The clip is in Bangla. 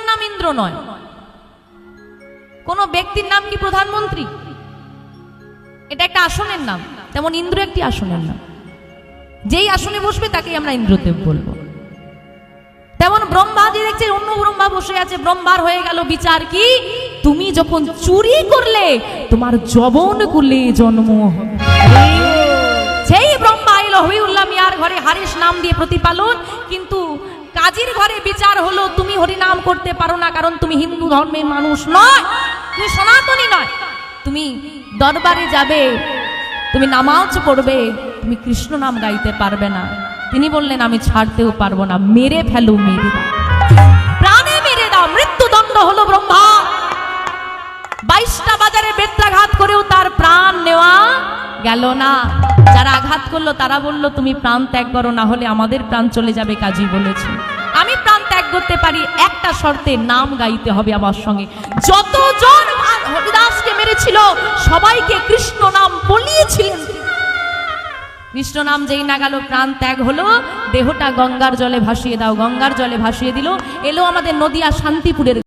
ইন্দ্র নয়। কোন ব্যক্তির নাম কি প্রধানমন্ত্রী? এটা একটা আসনের নাম তেমন ইন্দ্র একটি আসনের নাম। যেই আসনে বসবে তাকেই আমরা ইন্দ্রদেব বলব। তেমন ব্রহ্মা যে দেখছে অন্য ব্রহ্মা বসে আছে ব্রহ্মার হয়ে গেল বিচার কি? তুমি যখন চুরি করলে তোমার জবন কুলে জন্ম সেই ব্রহ্মা এলো হবিউল্লাহ মিয়ার ঘরে হারিস নাম দিয়ে প্রতিপালন কিন্তু কাজীর ঘরে বিচার হলো, তুমি হরিনাম করতে পারো না, কারণ তুমি হিন্দু ধর্মের মানুষ নয়। তুমি সনাতনী নয়। তুমি দরবারে যাবে, তুমি নামাজ পড়বে, তুমি কৃষ্ণ নাম গাইতে পারবে না। তিনি বললেন, আমি ছাড়তেও পারব না, মেরে ফেলো, মেরে প্রাণে মেরে দাও, মৃত্যুদণ্ড হলো ব্রহ্মা। বাইশটা বাজারে বেত্রাঘাত করেও তার প্রাণ নেওয়া গেল না। যারা আঘাত করল, তারা বলল, তুমি প্রাণ ত্যাগ করো, না হলে আমাদের প্রাণ চলে যাবে, কাজী বলেছে। আমি প্রাণ ত্যাগ করতে পারি, একটা শর্তে নাম গাইতে হবে আমার সঙ্গে। যতজন হরিদাসকে মেরেছিল, সবাইকে কৃষ্ণ নাম বলিয়েছিলেন। কৃষ্ণ নাম যেই না গেল, প্রাণ ত্যাগ হলো। দেহটা গঙ্গার জলে ভাসিয়ে দাও, গঙ্গার জলে ভাসিয়ে দিল। এলো আমাদের নদীয়া শান্তিপুরের